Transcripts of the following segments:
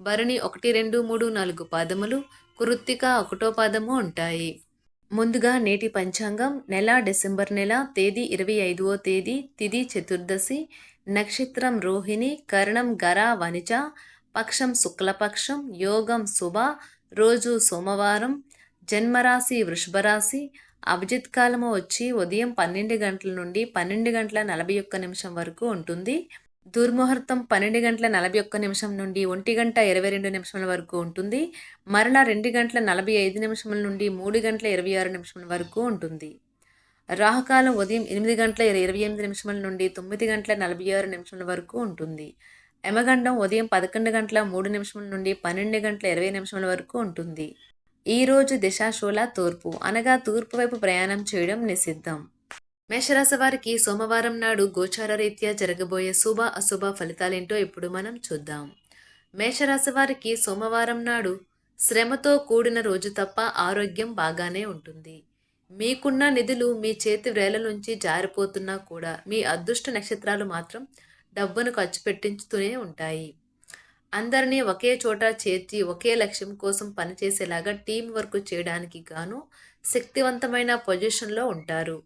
భరణి ఒకటి రెండు మూడు నాలుగు పాదములు కృత్తిక ఒకటో పాదము ఉంటాయి. ముందుగా నేటి పంచాంగం నెల డిసెంబర్ నెల తేదీ ఇరవై ఐదవ తేదీ తిది చతుర్దశి నక్షత్రం రోహిణి కరణం గర వనిజ పక్షం శుక్లపక్షం యోగం శుభ రోజు సోమవారం జన్మరాశి వృషభరాశి అభిజిత్ కాలము వచ్చి ఉదయం పన్నెండు గంటల నుండి పన్నెండు గంటల నలభై ఒక్క నిమిషం వరకు ఉంటుంది. దుర్ముహూర్తం పన్నెండు గంటల నలభై ఒక్క నిమిషం నుండి ఒంటి గంట ఇరవై రెండు నిమిషముల వరకు ఉంటుంది. మరలా రెండు గంటల నలభై ఐదు నిమిషముల నుండి మూడు గంటల ఇరవై ఆరు నిమిషముల వరకు ఉంటుంది. రాహుకాలం ఉదయం ఎనిమిది గంటల ఇరవై ఎనిమిది నిమిషముల నుండి తొమ్మిది గంటల నలభై ఆరు నిమిషముల వరకు ఉంటుంది. యమగండం ఉదయం పదకొండు గంటల మూడు నిమిషముల నుండి పన్నెండు గంటల ఇరవై నిమిషముల వరకు ఉంటుంది. ఈ రోజు దిశాశూల తూర్పు అనగా తూర్పు వైపు ప్రయాణం చేయడం నిషిద్ధం. మేషరాశి వారికి సోమవారం నాడు గోచార రీత్యా జరగబోయే శుభ అశుభ ఫలితాలేంటో ఇప్పుడు మనం చూద్దాం. మేషరాశి వారికి సోమవారం నాడు శ్రమతో కూడిన రోజు తప్ప ఆరోగ్యం బాగానే ఉంటుంది. మీకున్న నిధులు మీ చేతి వ్రేల నుంచి జారిపోతున్నా కూడా మీ అదృష్ట నక్షత్రాలు మాత్రం డబ్బును ఖర్చు పెట్టించుతూనే ఉంటాయి. అందరినీ ఒకే చోట చేర్చి ఒకే లక్ష్యం కోసం పనిచేసేలాగా టీం వర్క్ చేయడానికి గాను శక్తివంతమైన పొజిషన్లో ఉంటారు.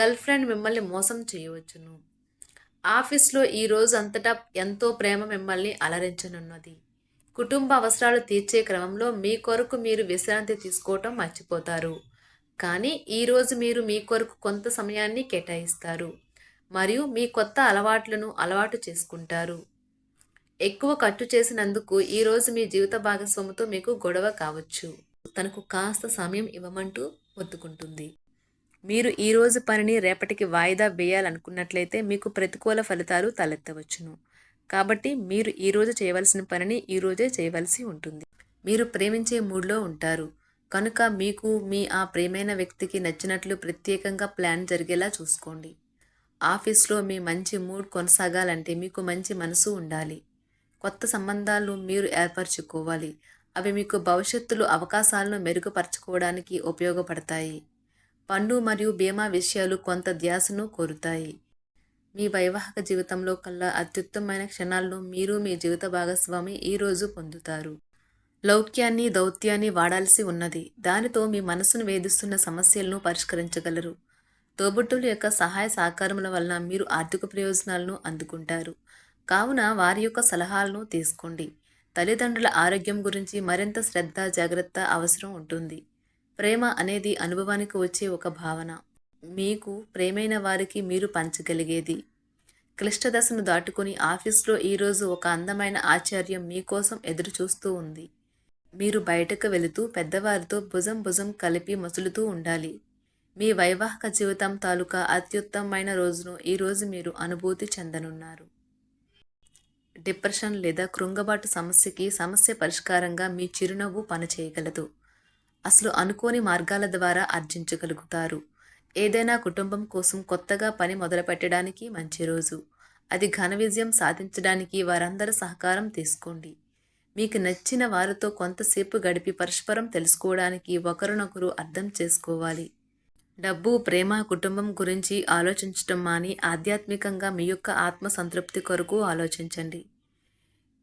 గర్ల్ ఫ్రెండ్ మిమ్మల్ని మోసం చేయవచ్చును. ఆఫీస్లో ఈ రోజు అంతటా ఎంతో ప్రేమ మిమ్మల్ని అలరించనున్నది. కుటుంబ అవసరాలు తీర్చే క్రమంలో మీ కొరకు మీరు విశ్రాంతి తీసుకోవటం మర్చిపోతారు. కానీ ఈరోజు మీరు మీ కొరకు కొంత సమయాన్ని కేటాయిస్తారు. మరియు మీ కొత్త అలవాట్లను అలవాటు చేసుకుంటారు. ఎక్కువ ఖర్చు చేసినందుకు ఈరోజు మీ జీవిత భాగస్వామితో మీకు గొడవ కావచ్చు. తనకు కాస్త సమయం ఇవ్వమంటూ ఒత్తుకుంటుంది మీరు ఈరోజు పనిని రేపటికి వాయిదా వేయాలనుకున్నట్లయితే మీకు ప్రతికూల ఫలితాలు తలెత్తవచ్చును. కాబట్టి మీరు ఈరోజు చేయవలసిన పనిని ఈరోజే చేయవలసి ఉంటుంది. మీరు ప్రేమించే మూడ్లో ఉంటారు. కనుక మీకు మీ ఆ ప్రేమైన వ్యక్తికి నచ్చినట్లు ప్రత్యేకంగా ప్లాన్ జరిగేలా చూసుకోండి. ఆఫీస్లో మీ మంచి మూడ్ కొనసాగాలంటే మీకు మంచి మనసు ఉండాలి. కొత్త సంబంధాలు మీరు ఏర్పరచుకోవాలి. అవి మీకు భవిష్యత్తులో అవకాశాలను మెరుగుపరచుకోవడానికి ఉపయోగపడతాయి. పండు మరియు బీమా విషయాలు కొంత ధ్యాసను కోరుతాయి. మీ వైవాహిక జీవితంలో కల్లా అత్యుత్తమైన క్షణాలను మీరు మీ జీవిత భాగస్వామి ఈరోజు పొందుతారు. లౌక్యాన్ని దౌత్యాన్ని వాడాల్సి ఉన్నది. దానితో మీ మనసును వేధిస్తున్న సమస్యలను పరిష్కరించగలరు. తోబుట్టుల యొక్క సహాయ సహకారముల వలన మీరు ఆర్థిక ప్రయోజనాలను అందుకుంటారు. కావున వారి యొక్క సలహాలను తీసుకోండి. తల్లిదండ్రుల ఆరోగ్యం గురించి మరింత శ్రద్ధ జాగ్రత్త అవసరం ఉంటుంది. ప్రేమ అనేది అనుభవానికి వచ్చే ఒక భావన. మీకు ప్రేమైన వారికి మీరు పంచగలిగేది. క్లిష్ట దశను దాటుకొని ఆఫీస్లో ఈరోజు ఒక అందమైన ఆచార్యం మీకోసం ఎదురు చూస్తూ ఉంది. మీరు బయటకు వెళుతూ పెద్దవారితో భుజం భుజం కలిపి మసులుతూ ఉండాలి. మీ వైవాహిక జీవితం తాలూకా అత్యుత్తమమైన రోజును ఈరోజు మీరు అనుభూతి చెందనున్నారు. డిప్రెషన్ లేదా కృంగబాటు సమస్యకి సమస్య పరిష్కారంగా మీ చిరునవ్వు పనిచేయగలదు. అసలు అనుకోని మార్గాల ద్వారా ఆర్జించగలుగుతారు. ఏదైనా కుటుంబం కోసం కొత్తగా పని మొదలుపెట్టడానికి మంచి రోజు. అది ఘన విజయం సాధించడానికి వారందరి సహకారం తీసుకోండి. మీకు నచ్చిన వారితో కొంతసేపు గడిపి పరస్పరం తెలుసుకోవడానికి ఒకరినొకరు అర్థం చేసుకోవాలి. డబ్బు ప్రేమ కుటుంబం గురించి ఆలోచించటం మాని ఆధ్యాత్మికంగా మీ యొక్క ఆత్మ సంతృప్తి కొరకు ఆలోచించండి.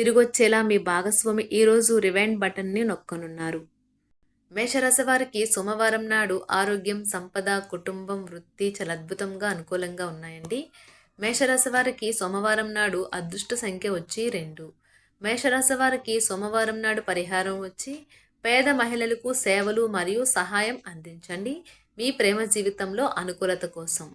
తిరిగొచ్చేలా మీ భాగస్వామి ఈరోజు రివైండ్ బటన్ని నొక్కనున్నారు. మేషరాశి వారికి సోమవారం నాడు ఆరోగ్యం సంపద కుటుంబం వృత్తి చాలా అద్భుతంగా అనుకూలంగా ఉన్నాయండి. మేషరాశి వారికి సోమవారం నాడు అదృష్ట సంఖ్య వచ్చి రెండు. మేషరాశి వారికి సోమవారం నాడు పరిహారం వచ్చి పేద మహిళలకు సేవలు మరియు సహాయం అందించండి. మీ ప్రేమ జీవితంలో అనుకూలత కోసం.